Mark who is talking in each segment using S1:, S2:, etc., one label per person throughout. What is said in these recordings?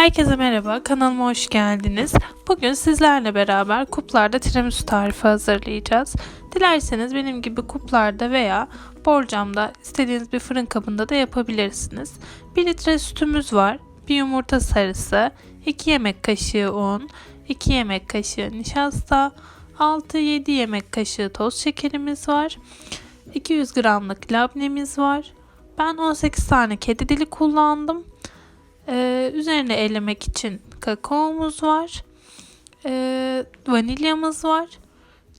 S1: Herkese merhaba, kanalıma hoş geldiniz. Bugün sizlerle beraber kuplarda tiramisu tarifi hazırlayacağız. Dilerseniz benim gibi kuplarda veya borcamda istediğiniz bir fırın kabında da yapabilirsiniz. 1 litre sütümüz var, 1 yumurta sarısı, 2 yemek kaşığı un, 2 yemek kaşığı nişasta, 6-7 yemek kaşığı toz şekerimiz var. 200 gramlık labnemiz var. Ben 18 tane kedi dili kullandım. Ee, üzerine elemek için kakaomuz var. Ee, vanilyamız var.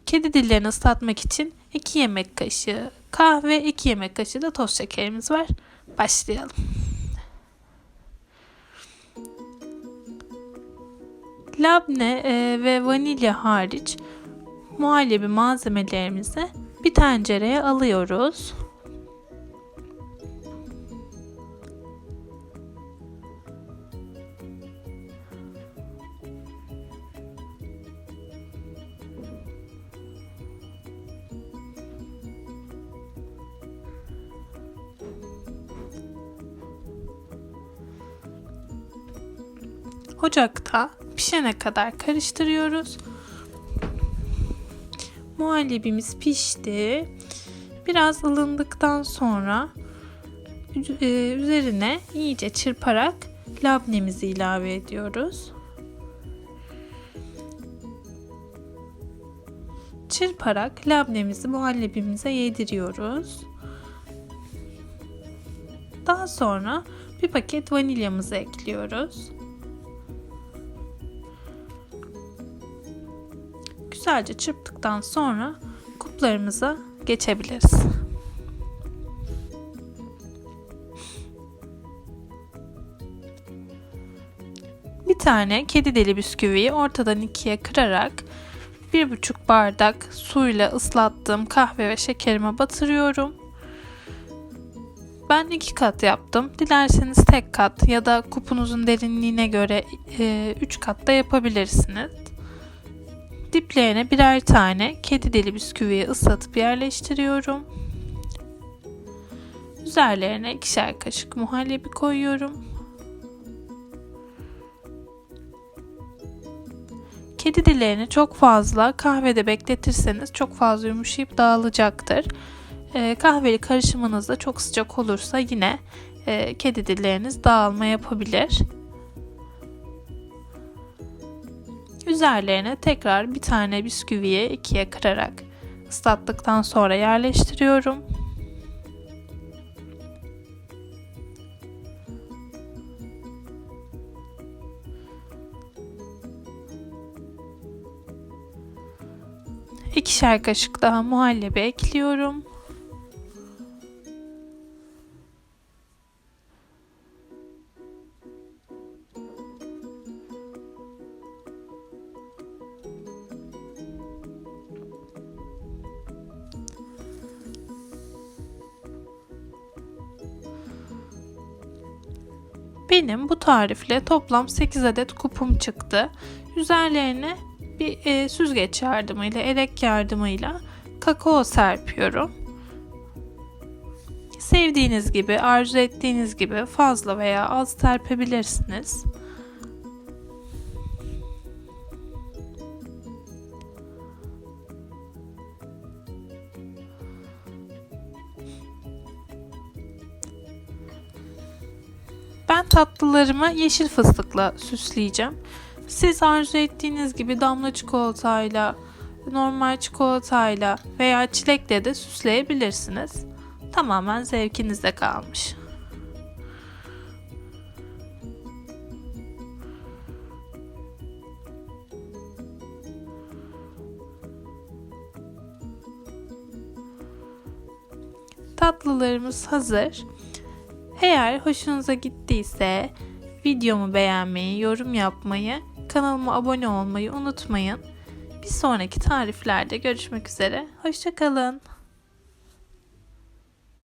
S1: Kedi dillerini ıslatmak için 2 yemek kaşığı kahve, 2 yemek kaşığı da toz şekerimiz var. Başlayalım. Labne e, ve vanilya hariç muhallebi malzemelerimizi bir tencereye alıyoruz. Ocakta pişene kadar karıştırıyoruz. Muhallebimiz pişti. Biraz ılındıktan sonra e, üzerine iyice çırparak labnemizi ilave ediyoruz. Çırparak labnemizi muhallebimize yediriyoruz. Daha sonra bir paket vanilyamızı ekliyoruz. Güzelce çırptıktan sonra kuplarımıza geçebiliriz. Bir tane kedi deli bisküviyi ortadan ikiye kırarak bir buçuk bardak suyla ıslattığım kahve ve şekerime batırıyorum. Ben iki kat yaptım. Dilerseniz tek kat ya da kupunuzun derinliğine göre e, üç kat da yapabilirsiniz. Diplerine birer tane kedi deli bisküviyi ıslatıp yerleştiriyorum. Üzerlerine ikişer kaşık muhallebi koyuyorum. Kedi dillerini çok fazla kahvede bekletirseniz çok fazla yumuşayıp dağılacaktır. E, kahveli karışımınız da çok sıcak olursa yine e, kedi dilleriniz dağılma yapabilir. Üzerlerine tekrar bir tane bisküviyi ikiye kırarak ıslattıktan sonra yerleştiriyorum. İkişer kaşık daha muhallebi ekliyorum. Benim bu tarifle toplam 8 adet kupum çıktı. Üzerlerine bir e, süzgeç yardımıyla, elek yardımıyla kakao serpiyorum. Sevdiğiniz gibi, arzu ettiğiniz gibi fazla veya az serpebilirsiniz. Ben tatlılarımı yeşil fıstıkla süsleyeceğim. Siz arzu ettiğiniz gibi damla çikolatayla, normal çikolatayla veya çilekle de süsleyebilirsiniz. Tamamen zevkinize kalmış. Tatlılarımız hazır. Eğer hoşunuza gittiyse videomu beğenmeyi, yorum yapmayı, kanalıma abone olmayı unutmayın. Bir sonraki tariflerde görüşmek üzere. Hoşçakalın.